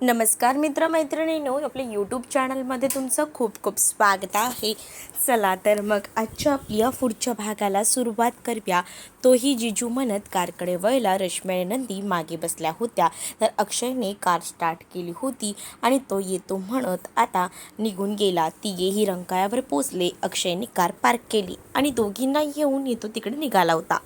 नमस्कार मित्रमैत्रिणींनो आपल्या यूट्यूब चॅनलमध्ये तुमचं खूप खूप स्वागत आहे. चला तर मग आजच्या या पुढच्या भागाला सुरुवात करूया. तोही जिजू म्हणत कारकडे वळला रश्मी नंदी मागे बसल्या होत्या. तर अक्षयने कार स्टार्ट केली होती आणि तो येतो म्हणत आता निघून गेला. तिघेही रंकाळ्यावर पोचले अक्षयने कार पार्क केली आणि दोघींना येऊन येतो तिकडे निघाला होता.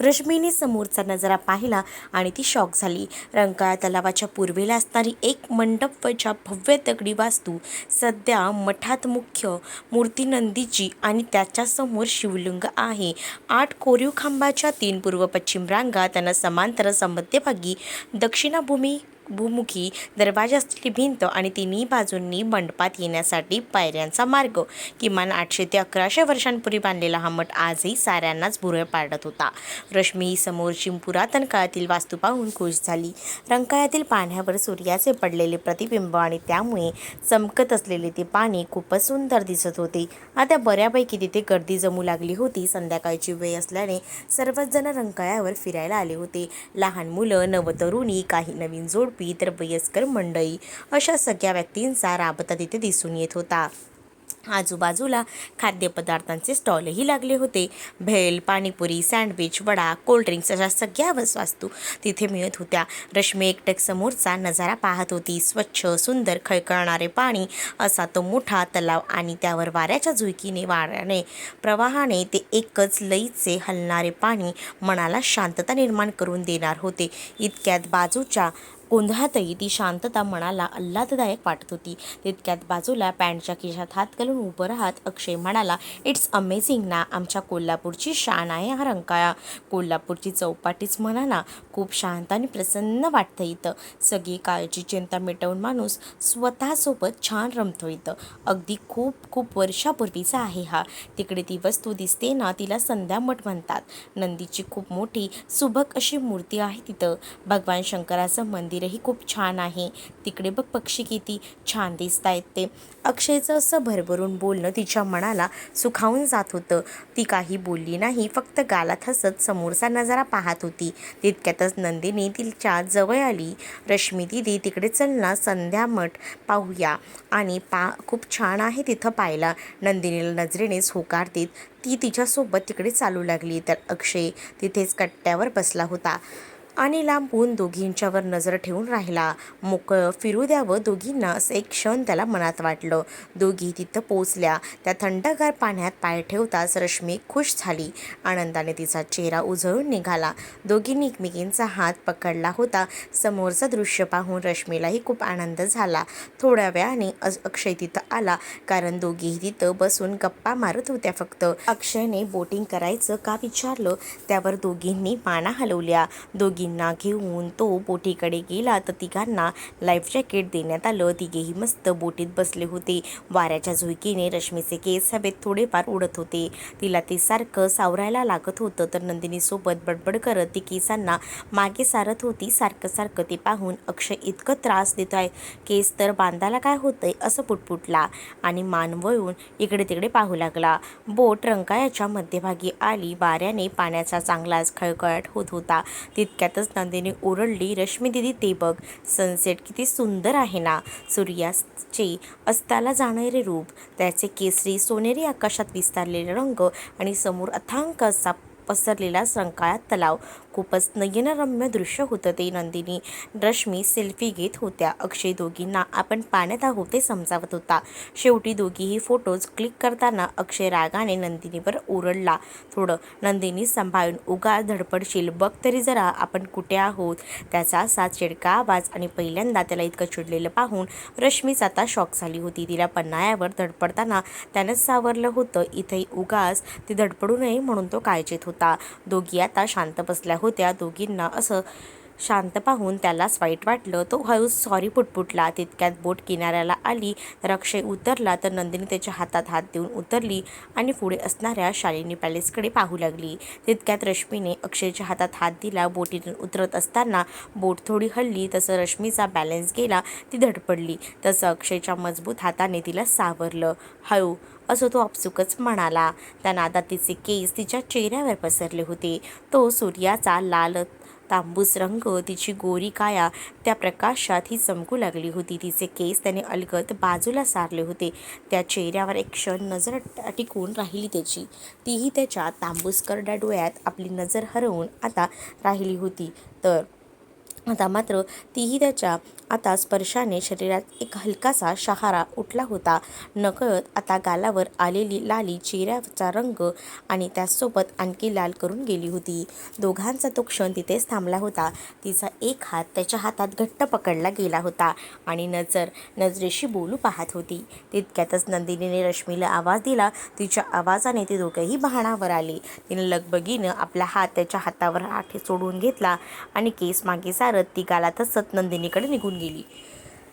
रश्मीने समोरचा नजारा पाहिला आणि ती शॉक झाली. रंकाळा तलावाच्या पूर्वेला असणारी एक मंडपच्या भव्य दगडी वास्तू सध्या मठात मुख्य मूर्ती नंदीची आणि त्याच्यासमोर शिवलिंग आहे. आठ कोरीव खांबाच्या तीन पूर्व पश्चिम रांगा त्यांना समांतर मध्यभागी दक्षिणाभूमी भूमुखी दरवाजा असलेली भिंत आणि तिन्ही बाजूंनी मंडपात येण्यासाठी पायऱ्यांचा मार्ग. किमान आठशे ते अकराशे वर्षांपूर्वी बांधलेला हा मठ आजही साऱ्यांनाच भुरळ पाडत होता. रश्मी ही समोरची पुरातन काळातील वास्तू पाहून खुश झाली. रंकाळ्यातील पाण्यावर सूर्याचे पडलेले प्रतिबिंब आणि त्यामुळे चमकत असलेले ते पाणी खूपच सुंदर दिसत होते. आता बऱ्यापैकी तिथे गर्दी जमू लागली होती. संध्याकाळची वेळ असल्याने सर्वच जण रंकाळ्यावर फिरायला आले होते. लहान मुलं नवतरुणी काही नवीन जोड जोडपी तर वयस्कर मंडळी. अशा सगळ्या व्यक्तींचा राबता तिथे दिसून येत होता. आजूबाजूला खाद्यपदार्थांचे स्टॉलही लागले होते. Bhel panipuri sandwich vada cold drinks अशा सगळ्या वस- वास्तू तिथे मिळत होत्या. रश्मी एकटक समोरचा नजारा पाहत होती. स्वच्छ सुंदर खळखळणारे पाणी असा तो मोठा तलाव आणि त्यावर वाऱ्याच्या झुळकीने वाऱ्याने प्रवाहाने ते एकच लईचे हलणारे पाणी मनाला शांतता निर्माण करून देणार होते. इतक्यात बाजूच्या गोंधळातही ती शांतता मनाला आल्हाददायक वाटत होती. तितक्यात बाजूला पॅन्टच्या खिशात हात घालून उभं राहत अक्षय म्हणाला इट्स अमेझिंग ना आमच्या कोल्हापूरची शान आहे हा रंकाळा. कोल्हापूरची चौपाटीच म्हणा ना खूप शांत आणि प्रसन्न वाटतं इथं. सगळी काळजी चिंता मिटवून माणूस स्वतःसोबत छान रमतो इथं. अगदी खूप खूप वर्षापूर्वीचा आहे हा. तिकडे ती वस्तू दिसते ना तिला संध्यामठ म्हणतात. नंदीची खूप मोठी सुबक अशी मूर्ती आहे तिथं. भगवान शंकराचं मंदिर मंदिरही खूप छान आहे. तिकडे बघ पक्षी किती छान दिसत आहेत ते. अक्षयचं असं भरभरून बोलणं तिच्या मनाला सुखावून जात होतं. ती काही बोलली नाही फक्त गालात हसत समोरचा नजारा पाहत होती. तितक्यातच नंदिनी तिच्या जवळ आली. रश्मी दिदी तिकडे चल ना संध्यामठ पाहूया. आणि पा खूप छान आहे तिथं पाहायला. नंदिनीला नजरेनेच होकार देत ती तिच्यासोबत तिकडे चालू लागली. तर अक्षय तिथेच कट्ट्यावर बसला होता. आणि लांबून दोघींच्यावर नजर ठेवून राहिला. मोकळं फिरू द्यावं दोघींना असं एक क्षण त्याला मनात वाटलं. दोघी तिथं पोचल्या त्या थंडगार पाण्यात पाय ठेवताच रश्मी खुश झाली. आनंदाने तिचा चेहरा उजळून निघाला. दोघींनी एकमेकींचा हात पकडला होता. समोरचं दृश्य पाहून रश्मीलाही खूप आनंद झाला. थोड्या वेळाने अक्षय तिथं आला. कारण दोघीही तिथं बसून गप्पा मारत होत्या फक्त. अक्षयने बोटिंग करायचं का विचारलं? त्यावर दोघींनी पाना हलवल्या. तिघींना घेऊन तो बोटीकडे गेला तर तिघांना लाईफ जॅकेट देण्यात आलं. तिघेही मस्त बोटीत बसले होते. वाऱ्याच्या झुळकीने रश्मीचे केस हवेत थोडेफार उडत होते. तिला ते सारखं सावरायला लागत होतं तर नंदिनीसोबत बडबड करत ती केसांना मागे सारत होती. सारखं सारखं ते पाहून अक्षय इतकं त्रास देतो आहे केस तर बांधायला काय होतंय असं पुटपुटला आणि मान वळून इकडे तिकडे पाहू लागला. बोट रंकायाच्या मध्यभागी आली. वाऱ्याने पाण्याचा चांगलाच खळखळाट होत होता. त्यातच नंदिनी ओरडली रश्मी दिदी ते बघ सनसेट किती सुंदर आहे ना. सूर्याचे अस्ताला जाणारे रूप त्याचे केसरी सोनेरी आकाशात विस्तारलेले रंग आणि समोर अथांग असा पसरलेला रंकाळा तलाव. खूपच नयनरम्य दृश्य होतं ते नंदिनी. रश्मी सेल्फी घेत होत्या. अक्षय दोघींना आपण पाण्यात आहोत ते समजावत होता. शेवटी दोघीही फोटोज क्लिक करताना अक्षय रागाने नंदिनीवर ओरडला. थोडं नंदिनी सांभाळून उगा धडपडशील. बघ तरी जरा आपण कुठे आहोत? त्याचा असा चिडका आवाज आणि पहिल्यांदा त्याला इतकं चिडलेलं पाहून रश्मीच आता शॉक झाली होती. तिला पन्हाळ्यावर धडपडताना त्यानंच सावरलं होतं. इथेही उगाच ती धडपडू नये म्हणून तो काळजीत होता. दोघी आता शांत बसल्या होत्या. दोघींना असं शांत पाहून त्यालाच वाईट वाटलं. तो हळूच सॉरी पुटपुटला. तितक्यात बोट किनाऱ्याला आली. तर अक्षय उतरला. तर नंदिनी त्याच्या हातात हात देऊन उतरली आणि पुढे असणाऱ्या शालिनी पॅलेसकडे पाहू लागली. तितक्यात रश्मीने अक्षयच्या हातात हात दिला. बोटीतून उतरत असताना बोट थोडी हलली. तसं रश्मीचा बॅलन्स गेला. ती धडपडली. तसं अक्षयच्या मजबूत हाताने तिला सावरलं. हळू असं तो आपसुकच म्हणाला. त्या नादात तिचे केस तिच्या चेहऱ्यावर पसरले होते. तो सूर्याचा लाल तांबूस रंग तिची गोरी काया त्या प्रकाशात ही चमकू लागली होती. तिचे केस त्याने अलगद बाजूला सारले होते. त्या चेहऱ्यावर एक क्षण नजर टिकून राहिली त्याची. तीही त्याच्या तांबूस करड्या डोळ्यात आपली नजर हरवून आता राहिली होती. तर आता मात्र तीही त्याच्या आता स्पर्शाने शरीरात एक हलकासा शहारा उठला होता. नकळत आता गालावर आलेली लाली चेहऱ्याचा रंग आणि त्याचसोबत आणखी लाल करून गेली होती. दोघांचा तो क्षण तिथेच थांबला होता. तिचा एक हात त्याच्या हातात घट्ट पकडला गेला होता आणि नजर नजरेशी बोलू पाहत होती. तितक्यातच नंदिनीने रश्मीला आवाज दिला. तिच्या आवाजाने ते दोघेही बहाणावर आले. तिने लगबगीनं आपला हात त्याच्या हातावर हात सोडून घेतला आणि केस मागे सारत ती गालातच सतनंदिनीकडे निघून गेली.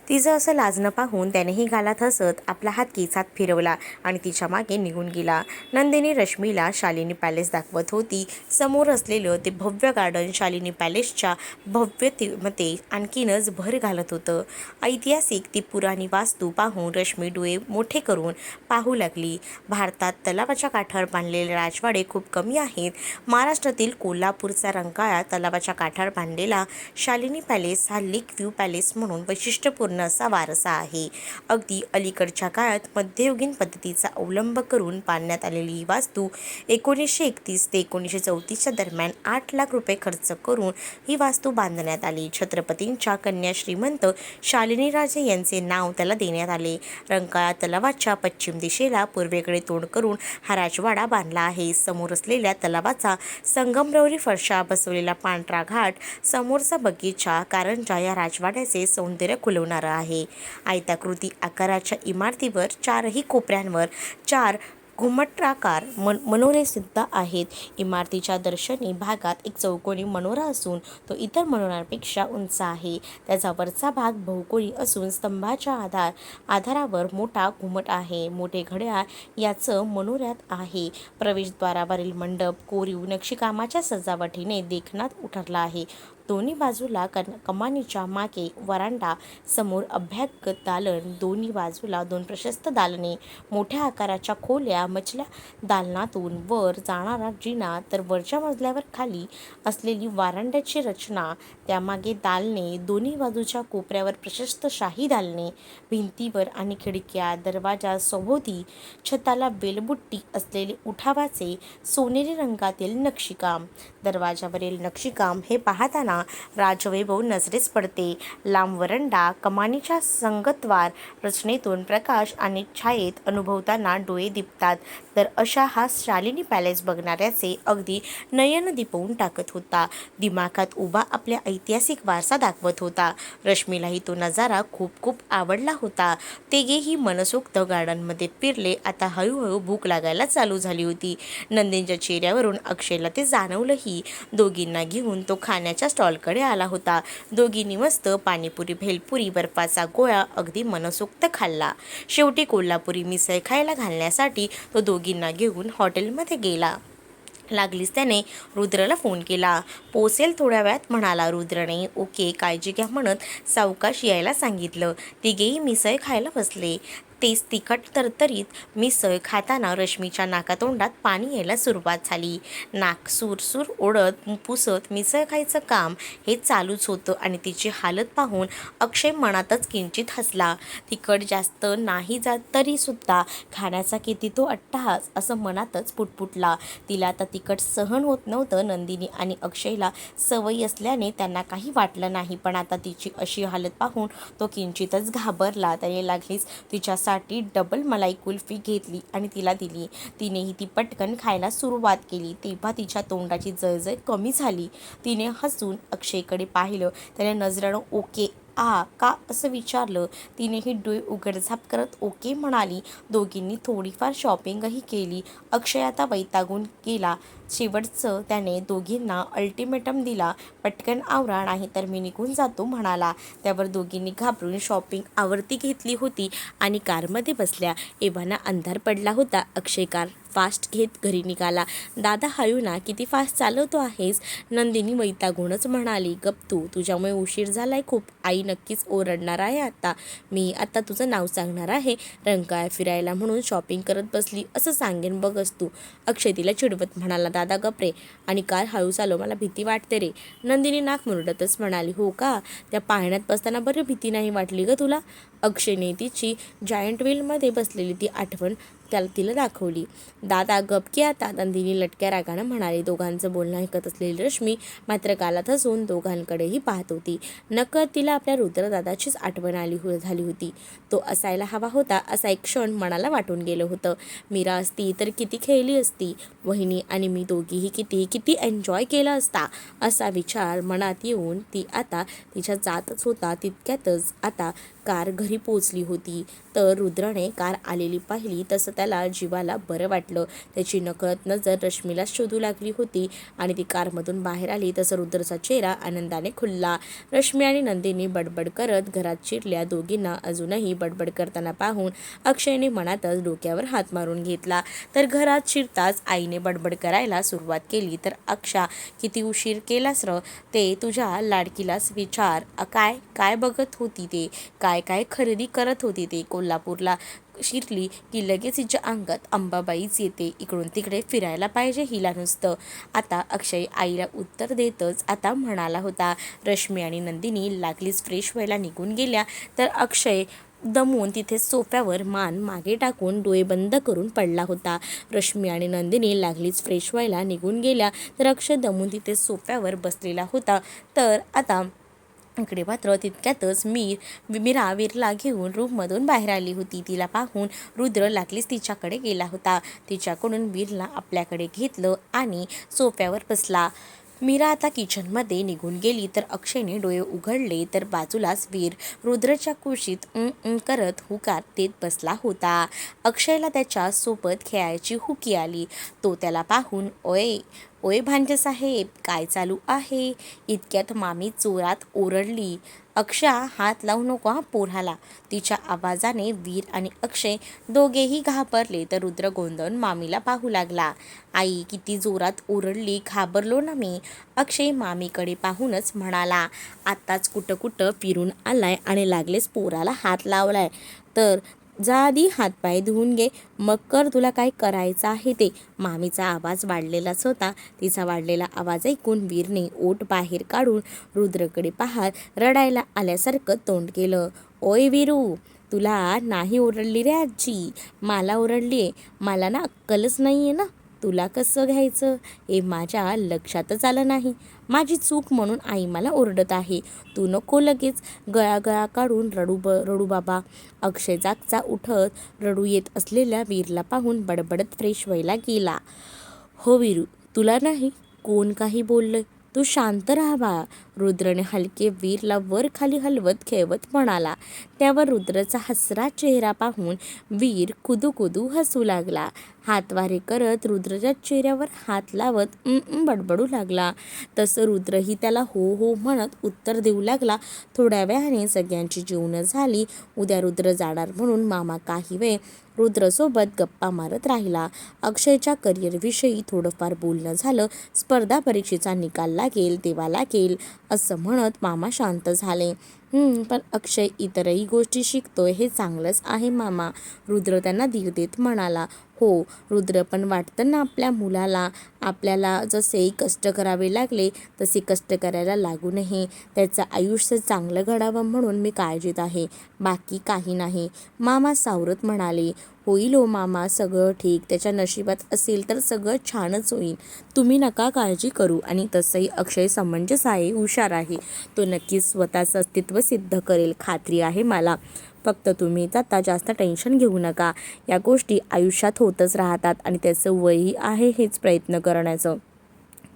तिचं असं लाजणं पाहून त्यानेही गालात हसत आपला हात केसात फिरवला आणि तिच्यामागे निघून गेला. नंदिनी रश्मीला शालिनी पॅलेस दाखवत होती. समोर असलेलं ते भव्य गार्डन शालिनी पॅलेसच्या भव्यतेमध्ये आणखीनच भर घालत होतं. ऐतिहासिक ती पुराणी वास्तू पाहून रश्मी डोळे मोठे करून पाहू लागली. भारतात तलावाच्या काठावर बांधलेले राजवाडे खूप कमी आहेत. महाराष्ट्रातील कोल्हापूरचा रंकाळा तलावाच्या काठावर बांधलेला शालिनी पॅलेस हा लेक व्ह्यू पॅलेस म्हणून वैशिष्ट्यपूर्ण असा वारसा आहे. अगदी अलीकडच्या काळात मध्ययुगीन पद्धतीचा अवलंब करून बांधण्यात आलेली ही वास्तू एकोणीसशे एकतीस ते एकोणीसशे चौतीसच्या दरम्यान आठ लाख रुपये खर्च करून ही वास्तू बांधण्यात आली. छत्रपतींच्या कन्या श्रीमंत शालिनी राजे यांचे नाव त्याला देण्यात आले. रंकाळा तलावाच्या पश्चिम दिशेला पूर्वेकडे तोंड करून हा राजवाडा बांधला आहे. समोर असलेल्या तलावाचा संगमरवरी फरशा बसवलेला पांढरा घाट समोरचा बगीचा कारंजा या राजवाड्याचे सौंदर्य खुलवणारा आहे. आयताकृती आकाराच्या इमारतीवर चारही कोपऱ्यांवर चार घुमटाकार मन मनोरे सिद्ध आहेत. इमारतीच्या दर्शनी भागात एक चौकोनी मनोरा असून तो इतर मनोऱ्यांपेक्षा उंच आहे. त्याचा वरचा भाग बहुकोणी असून स्तंभाच्या आधार आधारावर मोठा घुमट आहे. मोठे घड्याळ याचं मनोऱ्यात आहे. प्रवेशद्वारावरील मंडप कोरीव नक्षीकामाच्या सजावटीने देखनात उठरला आहे. दोन्ही बाजूला कन कमानीच्या मागे वरांडा समोर अभ्यागत दालन. दोन्ही बाजूला दोन प्रशस्त दालने. मोठ्या आकाराच्या खोल्या मचल्या दालनातून वर जाणारा जिना तर वरच्या मजल्यावर खाली असलेली वारांड्याची रचना. त्यामागे दालने दोन्ही बाजूच्या कोपऱ्यावर प्रशस्त शाही दालने भिंतीवर आणि खिडक्या दरवाजा सभोवती छताला बेलबुट्टी असलेले उठावाचे सोनेरी रंगातील नक्षीकाम. दरवाजावरील नक्षीकाम हे पाहताना राजवैभव नजरेस पडते. लांब वरंडा कमानीच्या संगतवार रचनेतून प्रकाश आणि छायेत अनुभवताना डोळे दिपतात. तर अशा हा शालिनी पॅलेस बघणाऱ्याचे अगदी नयन दिपवून टाकत होता. दिमाखात उभा आपल्या ऐतिहासिक वारसा दाखवत होता. रश्मीलाही तो नजारा खूप खूप आवडला होता. तेघेही मनसोक्त गार्डनमध्ये फिरले. आता हळूहळू भूक लागायला चालू झाली होती. नंदिनीच्या चेहऱ्यावरून अक्षयला ते जाणवलंही. दोघींना घेऊन तो खाण्याच्या स्टॉलकडे आला होता. दोघींनी मस्त पाणीपुरी भेलपुरी बर्फाचा गोळा अगदी मनसोक्त खाल्ला. शेवटी कोल्हापुरी मिसळ खायला घालण्यासाठी तो दोघींना घेऊन हॉटेलमध्ये गेला. लागलीच त्याने रुद्रला फोन केला. पोसेल थोड्या वेळात म्हणाला रुद्रने ओके काळजी घ्या म्हणत सावकाश यायला सांगितलं. तिघेही मिसळ खायला बसले. तेच तिखट तरतरीत मिसळ खाताना रश्मीच्या नाकातोंडात पाणी यायला सुरुवात झाली. नाक सुरसूर ओढत पुसत मिसळ खायचं काम हे चालूच होतं आणि तिची हालत पाहून अक्षय मनातच किंचित हसला. तिखट जास्त नाही जात तरीसुद्धा खाण्याचा किती तो अट्टहास असं मनातच पुटपुटला. तिला आता तिखट सहन होत नव्हतं नंदिनी आणि अक्षयला सवयी असल्याने त्यांना काही वाटलं नाही. पण आता तिची अशी हालत पाहून तो किंचितच घाबरला. त्याने लागलीच तिच्यासाठी डबल मलाई कुल्फी घेतली आणि तिला दिली. तिनेही ती पटकन खायला सुरुवात केली. तेव्हा तिच्या तोंडाची जळजळ कमी झाली. तिने हसून अक्षयकडे पाहिलं. त्याने नजरेनं ओके आ का असं विचारलं? तिनेही डोळे उघडझाप करत ओके म्हणाली. दोघींनी थोडीफार शॉपिंगही केली. अक्षय आता वैतागून गेला. शेवटचं त्याने दोघींना अल्टिमेटम दिला. पटकन आवरा नाही तर मी निघून जातो म्हणाला. त्यावर दोघींनी घाबरून शॉपिंग आवर्ती घेतली होती आणि कारमध्ये बसल्या. एव्हाना अंधार पडला होता. अक्षय कार फास्ट घेत घरी निघाला. दादा हायूना किती फास्ट चालवतो आहेस? नंदिनी वैतागूनच म्हणाली. गप तू तुझ्यामुळे उशीर झालाय खूप. आई नक्कीच ओरडणार आहे आता. मी आता तुझं नाव सांगणार आहे. रंकाळ फिरायला म्हणून शॉपिंग करत बसली. असं सांगेन बघच तू. अक्षय तिला चिडवत म्हणाला दादा गपरे. आणि कार हळू चालो मला भीती वाटते रे. नंदिनी नाक मुरडतच म्हणाली हो का? त्या पाहण्यात बसताना बरं भीती नाही वाटली ग तुला? अक्षयने तिची जायंट व्हीलमध्ये बसलेली ती आठवण त्याला तिला दाखवली. दादा गप की आता? नंदिनी लटक्या रागानं म्हणाली. दोघांचं बोलणं ऐकत असलेली रश्मी मात्र गालात असून दोघांकडेही पाहत होती. नकळत तिला आपल्या रुद्रदादाचीच आठवण आली हो झाली होती. तो असायला हवा होता असा एक क्षण मनाला वाटून गेलं होतं. मीरा असती तर किती खेळली असती. वहिनी आणि मी दोघीही किती किती एन्जॉय केला असता असा विचार मनात येऊन ती आता तिच्या जातच होता. तितक्यातच आता कार घरी पोचली होती. तर रुद्राने कार आलेली पाहिली तसं त्याला जीवाला बरं वाटलं. त्याची नकळत नजर रश्मीला शोधू लागली होती आणि ती कारमधून बाहेर आली तसं रुद्रचा चेहरा आनंदाने खुलला. रश्मी आणि नंदिनी बडबड करत घरात शिरल्या दोघींना अजूनही बडबड करताना पाहून अक्षयने मनातच डोक्यावर हात मारून घेतला. तर घरात शिरताच आईने बडबड करायला सुरुवात केली. तर अक्षा किती उशीर केलास र? ते तुझ्या लाडकीलाच विचार. काय? काय बघत होती ते? काय काय काय खरेदी करत होती ते कोल्हापूरला. शिरली की लगेच हिच्या अंगात अंबाबाईच येते. इकडून तिकडे फिरायला पाहिजे हिला नुसतं. आता अक्षय आईला उत्तर देतच आता म्हणाला होता. रश्मी आणि नंदिनी लागलीच फ्रेश व्हायला निघून गेल्या. तर अक्षय दमून तिथे सोफ्यावर मान मागे टाकून डोळे बंद करून पडला होता. रश्मी आणि नंदिनी लागलीच फ्रेश व्हायला निघून गेल्या. तर अक्षय दमून तिथे सोफ्यावर बसलेला होता. तर आता इकडे मात्र तितक्यातच मीर मीरा वीरला घेऊन रूममधून बाहेर आली होती. तिला पाहून रुद्र लागलीच तिच्याकडे गेला होता. तिच्याकडून वीरला आपल्याकडे घेतलं आणि सोफ्यावर बसला. मीरा आता किचनमध्ये निघून गेली तर अक्षयने डोळे उघडले तर बाजूलाच वीर रुद्रच्या कुशीत उं करत हुकार देत बसला होता. अक्षयला त्याच्या सोबत खेळायची हुकी आली. तो त्याला पाहून ओय ओय भांजे साहेब काय चालू आहे? इतक्यात मामी जोरात ओरडली. अक्षा हात लावू नको हा पोराला. तिच्या आवाजाने वीर आणि अक्षय दोघेही घाबरले तर रुद्र गोंधळून मामीला पाहू लागला. आई किती जोरात ओरडली घाबरलो ना मी? अक्षय मामीकडे पाहूनच म्हणाला आत्ताच कुठं कुठं फिरून आलाय आणि लागलेच पोराला हात लावलाय. तर जा आधी हातपाय धुवून घे. मग कर तुला काय करायचं आहे ते. मामीचा आवाज वाढलेलाच होता. तिचा वाढलेला आवाज ऐकून वीरने ओट बाहेर काढून रुद्रकडे पाहत रडायला आल्यासारखं तोंड केलं. ओय वीरू तुला नाही ओरडली रे आजी. मला ओरडली आहे मला ना अक्कलच नाही आहे ना. तुला कसं घ्यायचं? हे माझ्या लक्षातच आलं नाही. माझी चूक म्हणून आई मला ओरडत आहे. तू नको लगेच गळा गळा काढून रडू ब रडू बाबा. अक्षय जागचा उठत रडू येत असलेल्या वीरला पाहून बडबडत फ्रेश व्हायला गेला. हो वीरू तुला नाही कोण काही बोललं तू शांत राहा बा. रुद्रने हलके वीरला वर खाली हलवत खेळवत म्हणाला. त्यावर रुद्रचा हसरा चेहरा पाहून वीर कुदू कुदू हसू लागला. हातवारे करत रुद्रच्या चेहऱ्यावर हात लावत बडबडू लागला. तसं रुद्रही त्याला हो हो म्हणत उत्तर देऊ लागला. थोड्या वेळाने सगळ्यांची जीवनं झाली. उद्या रुद्र जाणार म्हणून मामा काही वेळ रुद्रसोबत गप्पा मारत राहिला. अक्षयच्या करिअरविषयी थोडंफार बोलणं झालं. स्पर्धा परीक्षेचा निकाल लागेल तेव्हा लागेल. असं म्हणत मामा शांत झाले. पण अक्षय इतरही गोष्टी शिकतोय हे चांगलंच आहे मामा रुद्र त्यांना धीर देत म्हणाला. हो रुद्र पण वाटतं ना आपल्या मुलाला आपल्याला जसे कष्ट करावे लागले तसे कष्ट करायला लागू नये. त्याचं आयुष्य चांगलं घडावं म्हणून मी काळजीत आहे बाकी काही नाही. मामा सावरत म्हणाले होईल हो मामा सगळं ठीक. त्याच्या नशिबात असेल तर सगळं छानच होईल. तुम्ही नका काळजी करू. आणि तसंही अक्षय समंजस आहे हुशार आहे. तो नक्कीच स्वतःचं अस्तित्व सिद्ध करेल. खात्री आहे मला. फक्त तुम्ही आता जास्त टेन्शन घेऊ नका. या गोष्टी आयुष्यात होतच राहतात आणि त्याचं वयही आहे हेच प्रयत्न करण्याचं.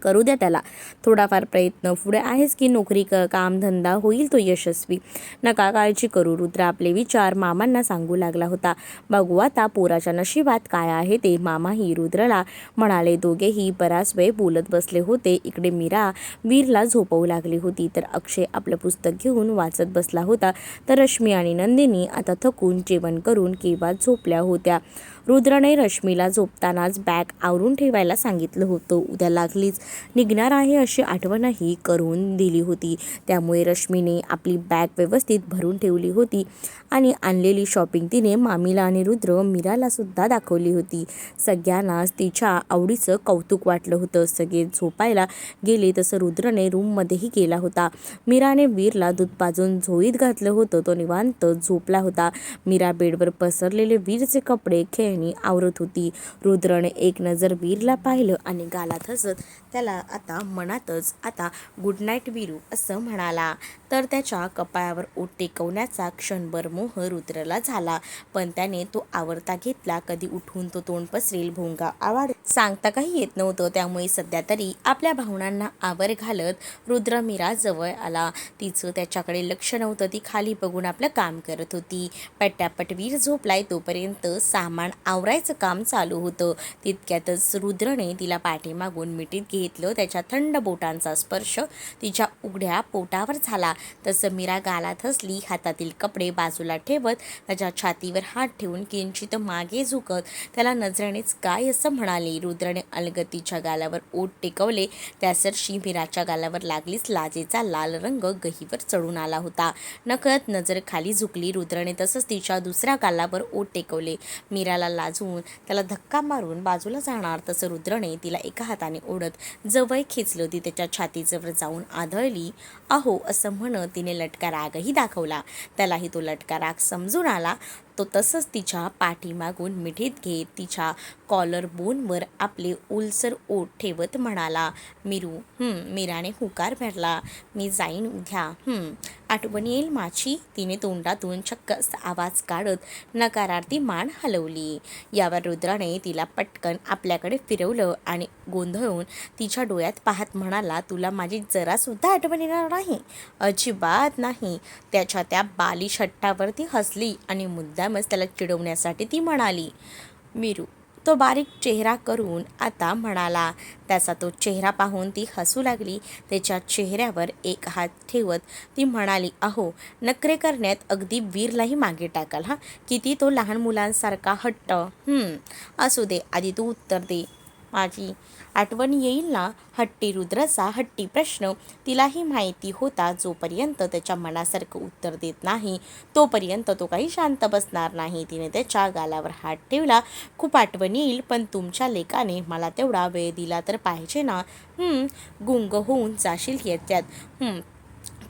करू द्या त्याला. थोडाफार प्रयत्न पुढे आहेच की नोकरी क कामधंदा होईल तो यशस्वी. नका काळजी करू रुद्र आपले विचार मामांना सांगू लागला होता. बघू आता पोराच्या नशिबात काय आहे ते मामाही रुद्रला म्हणाले. दोघेही बराच वेळ बोलत बसले होते. इकडे मीरा वीरला झोपवू लागली होती. तर अक्षय आपलं पुस्तक घेऊन वाचत बसला होता. तर रश्मी आणि नंदिनी आता थकून जेवण करून केव्हा झोपल्या होत्या? रुद्रने रश्मीला झोपतानाच बॅग आवरून ठेवायला सांगितलं होतं. उद्या लागलीच निघणार आहे अशी आठवणही करून दिली होती. त्यामुळे रश्मीने आपली बॅग व्यवस्थित भरून ठेवली होती आणि आणलेली शॉपिंग तिने मामीला आणि रुद्र मीरालासुद्धा दाखवली होती. सगळ्यांनाच तिच्या आवडीचं कौतुक वाटलं होतं. सगळे झोपायला गेले तसं रुद्रने रूममध्येही गेला होता. मीराने वीरला दूध पाजून झोईत घातलं होतं. तो निवांत झोपला होता. मीरा बेडवर पसरलेले वीरचे कपडे खेळणी आवरत होती. रुद्रने एक नजर वीरला पाहिलं आणि गालात हसत त्याला आता मनातच आता गुड नाईट वीरू असं म्हणाला. तर त्याच्या कपाळावर ओट टेकवण्याचा क्षणभर मोह रुद्रला झाला. पण त्याने तो आवरता घेतला. कधी उठून तो तोंड पसरेल भोंगा आवाड सांगता काही येत नव्हतं. त्यामुळे सध्या तरी आपल्या भावनांना आवर घालत रुद्र मीरा जवळ आला. तिचं त्याच्याकडे लक्ष नव्हतं. ती खाली बघून आपलं काम करत होती. पट्ट्यापट वीर झोपलाय तोपर्यंत सामान आवरायचं काम चालू होतं. तितक्यातच रुद्रने तिला पाठीमागून मिठीत घेतलं. त्याच्या थंड बोटांचा स्पर्श तिच्या उघड्या पोटावर झाला. तसं मीरा गालात हसली हातातील कपडे बाजूला ठेवत त्याच्या छातीवर हात ठेवून किंचित मागे झुकत त्याला नजरेनेच काय असं म्हणाले? रुद्रने अलगतीच्या गालावर ओठ टेकवले. त्यासरशी मीराच्या गालावर लागलीच लाजेचा लाल रंग गहीवर चढून आला होता. नकळत नजर खाली झुकली. रुद्रने तसंच तिच्या दुसऱ्या गालावर ओठ टेकवले. मीराला लाजवून त्याला धक्का मारून बाजूला जाणार तसं रुद्रने तिला एका हाताने ओढत जवळ खेचलं. ती त्याच्या छातीजवळ जाऊन आदळली. अहो असं म्हणत तिने लटका रागही दाखवला. त्यालाही तो लटका राग समजून आला. तो तसंच तिच्या पाठीमागून मिठीत घेत तिच्या कॉलर बोनवर आपले ओलसर ओठ ठेवत म्हणाला मिरू मिराने मीराने हुकार भरला मी जाईन उद्या आठवण येईल माझी. तिने तोंडातून चक्क आवाज काढत नकारार्थी मान हलवली. यावर रुद्राने तिला पटकन आपल्याकडे फिरवलं आणि गोंधळून तिच्या डोळ्यात पाहत म्हणाला तुला माझी जरासुद्धा आठवण येणार नाही. अजिबात नाही. त्याच्या त्या बाली शट्टावर ती हसली आणि मुद्दामच त्याला चिडवण्यासाठी ती म्हणाली मीरू तो बारीक चेहरा करून आता म्हणाला. त्याचा तो चेहरा पाहून ती हसू लागली. त्याच्या चेहऱ्यावर एक हात ठेवत ती म्हणाली अहो नखरे करण्यात अगदी वीरलाही मागे टाकाल हा? किती तो लहान मुलांसारखा हट्ट. असू दे आधी तू उत्तर दे. माझी. आठवण येईल ना? हट्टी रुद्राचा हट्टी प्रश्न. तिलाही माहिती होता जोपर्यंत त्याच्या मनासारखं उत्तर देत नाही तोपर्यंत तो काही शांत बसणार नाही. तिने त्याच्या गालावर हात ठेवला. खूप आठवण येईल पण तुमच्या लेकाने मला तेवढा वेळ दिला तर पाहिजे ना? गुंग होऊन जाशील येत्यात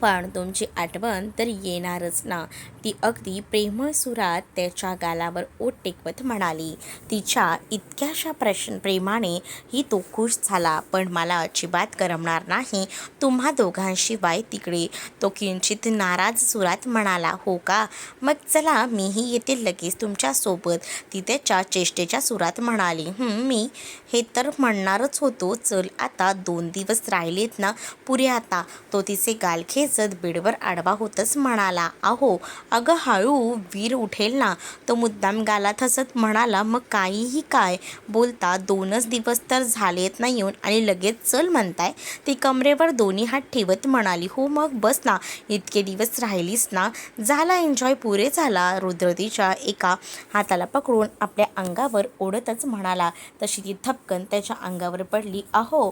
पण तुमची आठवण तर येणारच ना. ती अगदी प्रेमळ सुरात त्याच्या गालावर ओट टेकवत म्हणाली तिच्या इतक्याशा प्रश्न प्रेमाने ही तो खुश झाला पण मला अजिबात करमणार नाही. तुम्हा दोघांशिवाय तिकडे. तो किंचित नाराज सुरात म्हणाला हो का? मग चला मीही येते लगेच तुमच्यासोबत. ती त्याच्या चेष्टेच्या सुरात म्हणाली मी हे तर म्हणणारच होतो. चल आता दोन दिवस राहिलेत ना पुरे आता. तो तिचे गालखेच खेचत बेडवर आडवा होतच म्हणाला. अहो अगं हळू वीर उठेल ना. तो मुद्दाम गालात हसत म्हणाला मग काहीही काय? बोलता दोनच दिवस तर झालेत ना येऊन आणि लगेच चल म्हणताय ती कमरेवर दोन्ही हात ठेवत म्हणाली हो मग बस ना. इतके दिवस राहिलीस ना. झाला एन्जॉय पुरे झाला. रुद्रतीच्या एका हाताला पकडून आपल्या अंगावर ओढतच म्हणाला. तशी ती थपकन त्याच्या अंगावर पडली. अहो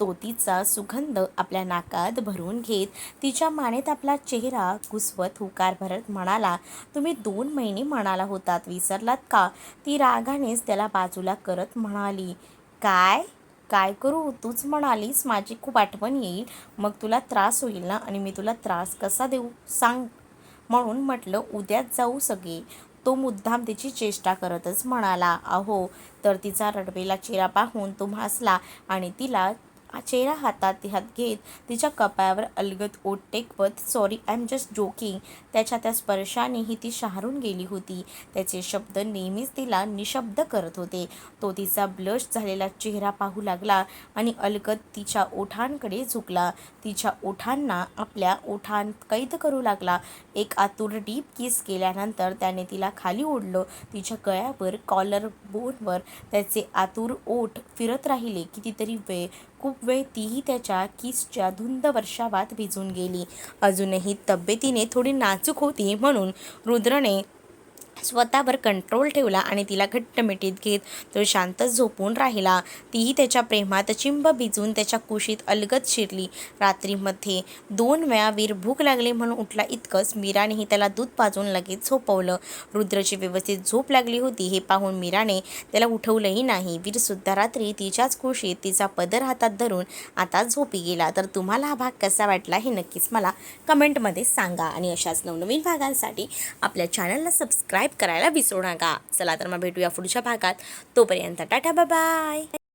तो तिचा सुगंध आपल्या नाकात भरून घेत तिच्या मानेत आपला चेहरा घुसवत हुकार भरत म्हणाला तुम्ही दोन महिने म्हणाला होतात विसरलात का? ती रागानेच त्याला बाजूला करत म्हणाली काय? काय करू? तूच म्हणालीस माझी खूप आठवण येईल. मग तुला त्रास होईल ना? आणि मी तुला त्रास कसा देऊ? सांग. म्हणून म्हटलं उद्याच जाऊ सगळे. तो मुद्दाम तिची चेष्टा करतच म्हणाला अहो तर तिचा रडवेला चेहरा पाहून तो हसला आणि तिला चेहरा हातात हात घेत तिच्या कपाळावर अलगद ओट टेकवत sorry I am just joking त्याच्या त्या स्पर्शानेही ती शहारून गेली होती. त्याचे शब्द नेहमीच तिला निशब्द करत होते. तो तिचा ब्लश झालेला चेहरा पाहू लागला आणि अलगद तिच्या ओठांकडे झुकला. तिच्या ओठांना आपल्या ओठांत कैद करू लागला. एक आतुर डीप किस केल्यानंतर त्याने तिला खाली ओढलं. तिच्या गळ्यावर कॉलर बोनवर त्याचे आतुर ओठ फिरत राहिले. कितीतरी वेळ खूप वेळ तीही त्याच्या किसच्या धुंद वर्षावात भिजून गेली. अजूनही तब्येतीने थोडी नाजूक होती म्हणून रुद्रने स्वतःवर कंट्रोल ठेवला आणि तिला घट्ट मिठीत घेत तो शांत झोपून राहिला. तीही त्याच्या प्रेमात चिंब भिजून त्याच्या कुशीत अलगत शिरली. रात्रीमध्ये दोन वेळा वीर भूक लागली म्हणून उठला इतकंच मीरानेही त्याला दूध पाजून लगेच झोपवलं. रुद्रची व्यवस्थित झोप लागली होती हे पाहून मीराने त्याला उठवलंही नाही. वीरसुद्धा रात्री तिच्याच कुशीत तिचा पदर हातात धरून आता झोपी गेला. तर तुम्हाला हा भाग कसा वाटला हे नक्कीच मला कमेंटमध्ये सांगा. आणि अशाच नवनवीन भागांसाठी आपल्या चॅनलला सबस्क्राईब सबस्क्राईब करायला विसरू नका. चला तर मग भेटूया पुढच्या भागात. तोपर्यंत टाटा बाय